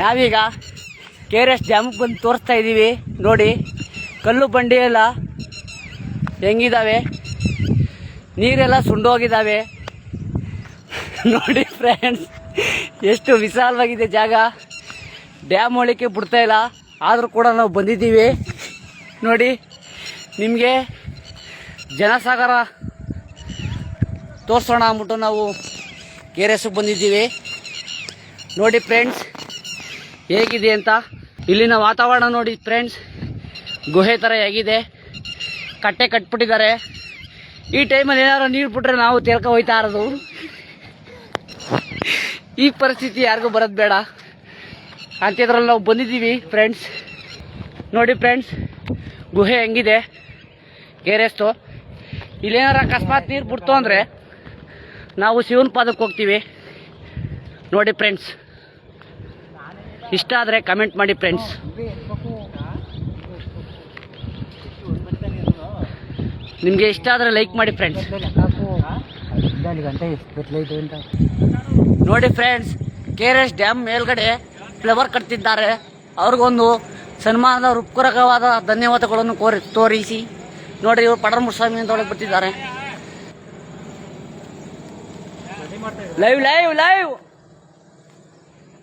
ನಾವೀಗ K R S ಡ್ಯಾಮಿಗೆ ಬಂದು ತೋರಿಸ್ತಾ ಇದ್ದೀವಿ. ನೋಡಿ, ಕಲ್ಲು ಬಂಡಿ ಎಲ್ಲ ಹೆಂಗಿದಾವೆ? ನೀರೆಲ್ಲ ಸುಂಡೋಗಿದ್ದಾವೆ ನೋಡಿ ಫ್ರೆಂಡ್ಸ್ ಎಷ್ಟು ವಿಶಾಲವಾಗಿದೆ ಜಾಗ. ಡ್ಯಾಮ್ ಒಳಕ್ಕೆ ಬಿಡ್ತಾ ಇಲ್ಲ. ಆದರೂ ಕೂಡ ನಾವು ಬಂದಿದ್ದೀವಿ. ನೋಡಿ, ನಿಮಗೆ ಜನಸಾಗರ ತೋರಿಸೋಣ ಅಂದ್ಬಿಟ್ಟು ನಾವು ಕೆ ಆರ್ ಎಸ್ಗೆ ಬಂದಿದ್ದೀವಿ. ನೋಡಿ ಫ್ರೆಂಡ್ಸ್ ಹೇಗಿದೆ ಅಂತ? ಇಲ್ಲಿನ ವಾತಾವರಣ ನೋಡಿ ಫ್ರೆಂಡ್ಸ್ ಗುಹೆ ಥರ ಹೇಗಿದೆ. ಕಟ್ಟೆ ಕಟ್ಬಿಟ್ಟಿದ್ದಾರೆ. ಈ ಟೈಮಲ್ಲಿ ಏನಾದ್ರು ನೀರು ಬಿಟ್ಟರೆ ನಾವು ತೇಲ್ಕ ಹೋಯ್ತಾ ಇರೋದು. ಈ ಪರಿಸ್ಥಿತಿ ಯಾರಿಗೂ ಬರೋದು ಬೇಡ. ಅಂತಿದ್ರಲ್ಲಿ ನಾವು ಬಂದಿದ್ದೀವಿ ಫ್ರೆಂಡ್ಸ್ ನೋಡಿ ಫ್ರೆಂಡ್ಸ್ ಗುಹೆ ಹೆಂಗಿದೆ? ಏರೆಸ್ತು ಇಲ್ಲೇನಾರ ಅಕಸ್ಮಾತ್ ನೀರು ಬಿಡ್ತು ಅಂದರೆ ನಾವು ಶಿವನ ಪಾದಕ್ಕೆ ಹೋಗ್ತೀವಿ. ನೋಡಿ ಫ್ರೆಂಡ್ಸ್ ಇಷ್ಟ ಆದರೆ ಕಮೆಂಟ್ ಮಾಡಿ ಫ್ರೆಂಡ್ಸ್ ನಿಮಗೆ ಇಷ್ಟ ಆದರೆ ಲೈಕ್ ಮಾಡಿ ಫ್ರೆಂಡ್ಸ್ ನೋಡಿ friends K R S dam ಮೇಲ್ಗಡೆ ಫ್ಲವರ್ ಕಟ್ತಿದ್ದಾರೆ. ಅವ್ರಿಗೊಂದು ಸನ್ಮಾನದ ರೂಪಕರಕವಾದ ಧನ್ಯವಾದಗಳನ್ನು ಕೋರಿ ತೋರಿಸಿ. ನೋಡಿ ಇವರು ಪಡರ ಮುಸ್ವಾಮಿ ಅಂತ ಒಳಗೆ ಬರ್ತಿದ್ದಾರೆ. Live live live